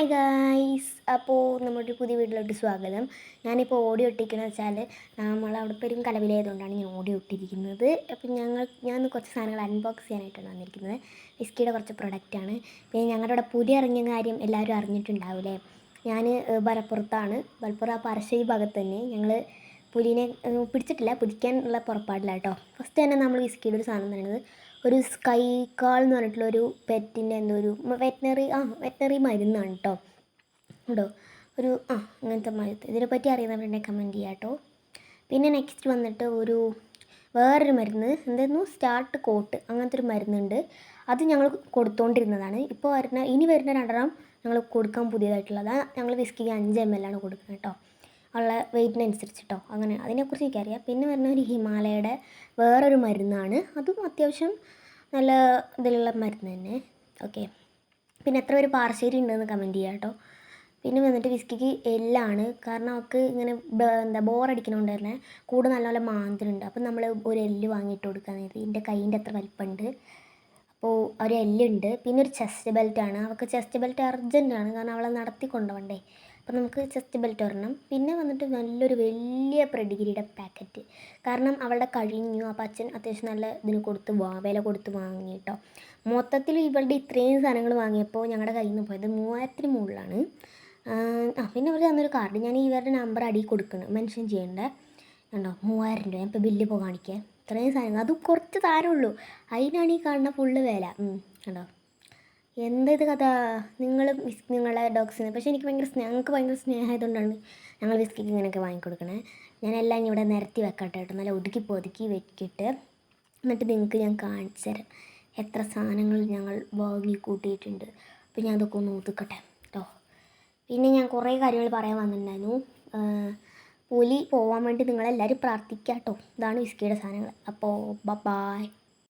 Hi guys അപ്പോൾ നമ്മുടെ പുതിയ വീട്ടിലോട്ട് സ്വാഗതം. ഞാനിപ്പോൾ ഓടി ഇട്ടിരിക്കുന്നത് വെച്ചാൽ നമ്മൾ അവിടെ പേരും കലവിലായതുകൊണ്ടാണ് ഞാൻ ഓടി ഒട്ടിരിക്കുന്നത്. അപ്പം ഞങ്ങൾ ഞാൻ കുറച്ച് സാധനങ്ങൾ അൺബോക്സ് ചെയ്യാനായിട്ടാണ് വന്നിരിക്കുന്നത്. വിസ്കിയുടെ കുറച്ച് പ്രൊഡക്റ്റാണ് പിന്നെ ഞങ്ങളുടെ അവിടെ പുതിയ ഇറങ്ങിയ കാര്യം എല്ലാവരും അറിഞ്ഞിട്ടുണ്ടാവില്ലേ? ഞാൻ മലപ്പുറത്താണ് മലപ്പുറം ആ പറശ്ശേരി ഭാഗത്ത് തന്നെ ഞങ്ങൾ പുലിനെ പിടിച്ചിട്ടില്ല പിടിച്ചിട്ടില്ല. പിടിക്കാനുള്ള പുറപ്പാടില്ല കേട്ടോ. ഫസ്റ്റ് തന്നെ നമ്മൾ വിസ്കിയുടെ ഒരു സാധനം പറയുന്നത് ഒരു സ്കൈ കാൾ എന്ന് പറഞ്ഞിട്ടുള്ള ഒരു പെറ്റിന്റെ എന്തോ ഒരു വെറ്റിനറി ആ വെറ്റിനറി മരുന്നാണ് കേട്ടോ ഉണ്ടോ? ഒരു ആ അങ്ങനത്തെ മരുന്ന്. ഇതിനെപ്പറ്റി അറിയുന്നവരുണ്ടെങ്കിൽ കമന്റ് ചെയ്യാം കേട്ടോ പിന്നെ നെക്സ്റ്റ് വന്നിട്ട് ഒരു വേറൊരു മരുന്ന്. എന്തായിരുന്നു? സ്റ്റാർട്ട് കോട്ട് അങ്ങനത്തെ ഒരു മരുന്നുണ്ട്. അത് ഞങ്ങൾ കൊടുത്തുകൊണ്ടിരുന്നതാണ് ഇപ്പോൾ വരുന്ന ഇനി വരുന്ന രണ്ടെണ്ണം ഞങ്ങൾ കൊടുക്കാൻ പുതിയതായിട്ടുള്ളതാണ് ഞങ്ങൾ വിസ്കിക്ക് അഞ്ച് എം എൽ ആണ് കൊടുക്കുന്നത് കേട്ടോ ഉള്ള വെയ്റ്റിനനുസരിച്ച് കേട്ടോ അങ്ങനെ അതിനെക്കുറിച്ച് എനിക്കറിയാം. പിന്നെ വരുന്ന ഒരു ഹിമാലയയുടെ വേറൊരു മരുന്നാണ്. അതും അത്യാവശ്യം നല്ല ഇതിലുള്ള മരുന്ന് തന്നെ. ഓക്കെ പിന്നെ എത്ര പേര് പാർശ്ശേരി ഉണ്ടെന്ന് കമന്റ് ചെയ്യാം കേട്ടോ. പിന്നെ വന്നിട്ട് വിസ്കിക്ക് എല്ലാണ് കാരണം അവൾക്ക് ഇങ്ങനെ എന്താ ബോറടിക്കണോണ്ട് തന്നെ കൂടെ നല്ലപോലെ മാന്തിനുണ്ട് അപ്പം നമ്മൾ ഒരു എല്ല് വാങ്ങിയിട്ട് കൊടുക്കാൻ നേരത്തെ എന്റെ കൈയിന്റെ അത്ര വലിപ്പമുണ്ട് അപ്പോൾ ഒരു എല്ലുണ്ട് പിന്നെ ഒരു ചെസ്റ്റ് ബെൽറ്റാണ് അവൾക്ക് ചെസ്റ്റ് ബെൽറ്റ് അർജന്റാണ് കാരണം അവളെ നടത്തി കൊണ്ടുപോകണ്ടേ അപ്പോൾ നമുക്ക് ചെസ്റ്റ് ബെൽറ്റ് ഒരെണ്ണം. പിന്നെ വന്നിട്ട് നല്ലൊരു വലിയ പ്രഡിഗ്രിയുടെ പാക്കറ്റ്. കാരണം അവളുടെ കഴിഞ്ഞു. അപ്പോൾ അച്ഛൻ അത്യാവശ്യം നല്ല ഇതിന് കൊടുത്ത് വാ വില കൊടുത്ത് വാങ്ങി കേട്ടോ. മൊത്തത്തിൽ ഇവളുടെ ഇത്രയും സാധനങ്ങൾ വാങ്ങിയപ്പോൾ ഞങ്ങളുടെ കയ്യിൽ നിന്ന് പോയത് മൂവായിരത്തിന് മുകളിലാണ്. ആ പിന്നെ അവർ തന്നൊരു കാർഡ് ഞാൻ ഇവരുടെ നമ്പർ അടിയിൽ കൊടുക്കണം മെൻഷൻ ചെയ്യണ്ടേ? കണ്ടോ? മൂവായിരം രൂപ. ഞാൻ ഇപ്പോൾ ബില്ല് ഇപ്പോൾ ഇത്രയും സാധനങ്ങൾ. അത് കുറച്ച് താരമുള്ളൂ അതിനാണ് ഈ കാണുന്ന ഫുള്ള് വില. കണ്ടോ? എന്താ ഇത് കഥ നിങ്ങൾ നിങ്ങളെ ഡോഗ്സിന് പക്ഷേ എനിക്ക് ഭയങ്കര സ്നേഹം ഞങ്ങൾക്ക് ഭയങ്കര സ്നേഹമായതുകൊണ്ടാണ് ഞങ്ങൾ വിസ്കിക്ക് ഇങ്ങനെയൊക്കെ വാങ്ങിക്കൊടുക്കണേ. ഞാനെല്ലാം ഇവിടെ നിരത്തി വെക്കട്ടെ കേട്ടോ. നല്ല ഒതുക്കി പൊതുക്കി വെക്കിയിട്ട് എന്നിട്ട് നിങ്ങൾക്ക് ഞാൻ കാണിച്ചു തരാം എത്ര സാധനങ്ങൾ ഞങ്ങൾ വാങ്ങി കൂട്ടിയിട്ടുണ്ട്. അപ്പോൾ ഞാൻ അതൊക്കെ ഒന്ന് ഒതുക്കട്ടെ കേട്ടോ. പിന്നെ ഞാൻ കുറേ കാര്യങ്ങൾ പറയാൻ വന്നിട്ടുണ്ടായിരുന്നു. പുലി പോവാൻ വേണ്ടി നിങ്ങളെല്ലാവരും പ്രാർത്ഥിക്കാം കേട്ടോ. ഇതാണ് വിസ്കിയുടെ സാധനങ്ങൾ. അപ്പോൾ ബ ബായ്